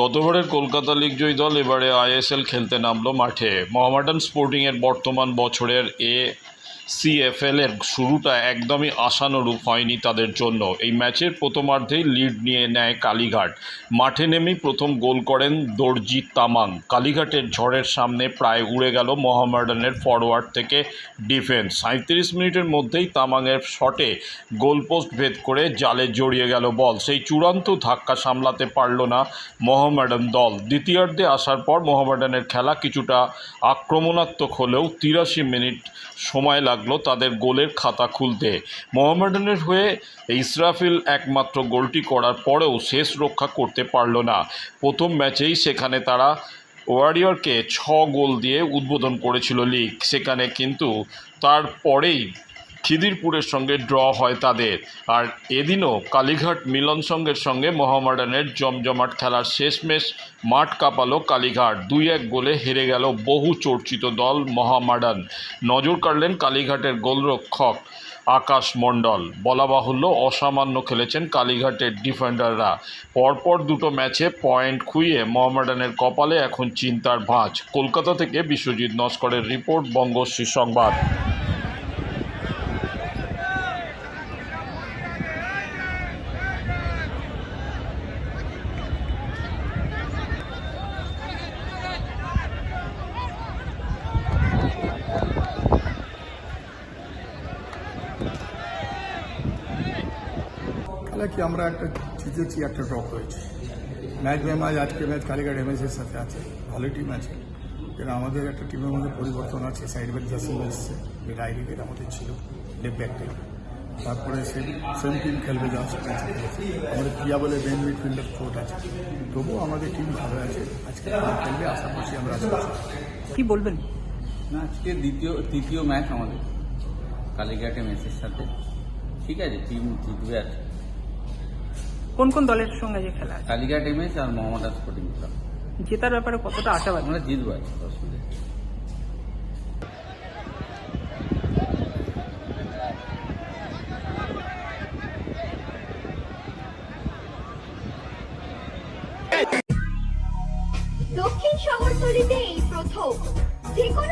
গতবারের কলকাতা লিগ জয়ী দল এবারে আইএসএল খেলতে নামলো মাঠে। মোহামেডান স্পোর্টিংয়ের বর্তমান বছরের এ সিএফএল এর শুরুটা একদমই আশানুরূপ হয়নি তাদের জন্য। এই ম্যাচের প্রথমার্ধেই লিড নিয়ে নেয় কালীঘাট। মাঠে নেমেই প্রথম গোল করেন দর্জি তামাং। কালীঘাটের ঝড়ের সামনে প্রায় উড়ে গেল মোহামেডানের ফরওয়ার্ড থেকে ডিফেন্স। সাঁত্রিশ মিনিটের মধ্যেই তামাংয়ের শটে গোলপোস্ট ভেদ করে জালে জড়িয়ে গেল বল। সেই চূড়ান্ত ধাক্কা সামলাতে পারল না মোহামেডান দল। দ্বিতীয়ার্ধে আসার পর মোহামেডানের খেলা কিছুটা আক্রমণাত্মক হলেও তিরাশি মিনিট সময় লাগল তাদের গোলের খাতা খুলতে। মোহামেডানের হয়ে ইসরাফিল একমাত্র গোলটি করার পরেও শেষ রক্ষা করতে পারল না। প্রথম ম্যাচেই সেখানে তারা ওয়ারিয়রকে ছ গোল দিয়ে উদ্বোধন করেছিল লিগ। সেখানে কিন্তু তারপরেই খিদিরপুরের সঙ্গে ড্র হয় তাদের। আর এদিনও কালীঘাট মিলন সঙ্গের সঙ্গে মোহামেডানের জমজমাট খেলার শেষমেশ মাঠ কাঁপালো কালীঘাট। দুই এক গোলে হেরে গেল বহু চর্চিত দল মোহামেডান। নজর কাড়লেন কালীঘাটের গোলরক্ষক আকাশ মণ্ডল। বলা বাহুল্য অসামান্য খেলেছেন কালীঘাটের ডিফেন্ডাররা। পরপর দুটো ম্যাচে পয়েন্ট খুইয়ে মোহামেডানের কপালে এখন চিন্তার ভাঁজ। কলকাতা থেকে বিশ্বজিৎ নস্করের রিপোর্ট, বঙ্গশ্রী সংবাদ। খেলা কি আমরা একটা জিতেছি একটা ড্র করেছি? ম্যাচ বাই ম্যাচ আজকে ম্যাচ কালীঘাট এমএসের সাথে আছে। ভালো টিম আছে। কিন্তু আমাদের একটা টিমের মধ্যে পরিবর্তন আছে। সাইড ব্যাক জাসিম এসছে। যেটা আইডি আমাদের ছিল। লেফট ব্যাক থেকে তারপরে সেম সেম টিম খেলবে যা আমাদের প্রিয়া বলে মেন মিডফিল্ডার চোট আছে। তবুও আমাদের টিম ভালো আছে। আজকে খেলবে আশা করছি আমরা আজকে কি বলবেন? না আজকে দ্বিতীয় তৃতীয় ম্যাচ আমাদের। কালীঘাটে ম্যাচের সাথে। ঠিক আছে টিম জিতবে আছে কোন কোন দলের সঙ্গে যে খেলা আছে? কালীঘাট এমএস আর মোহাম্মদ স্পোর্টিং ক্লাব জেতার ব্যাপারে কতটা আশাবাদী? আমরা জিতবো অসুবিধা দক্ষিণ শহরতলিতে এই প্রথম। যে কোনো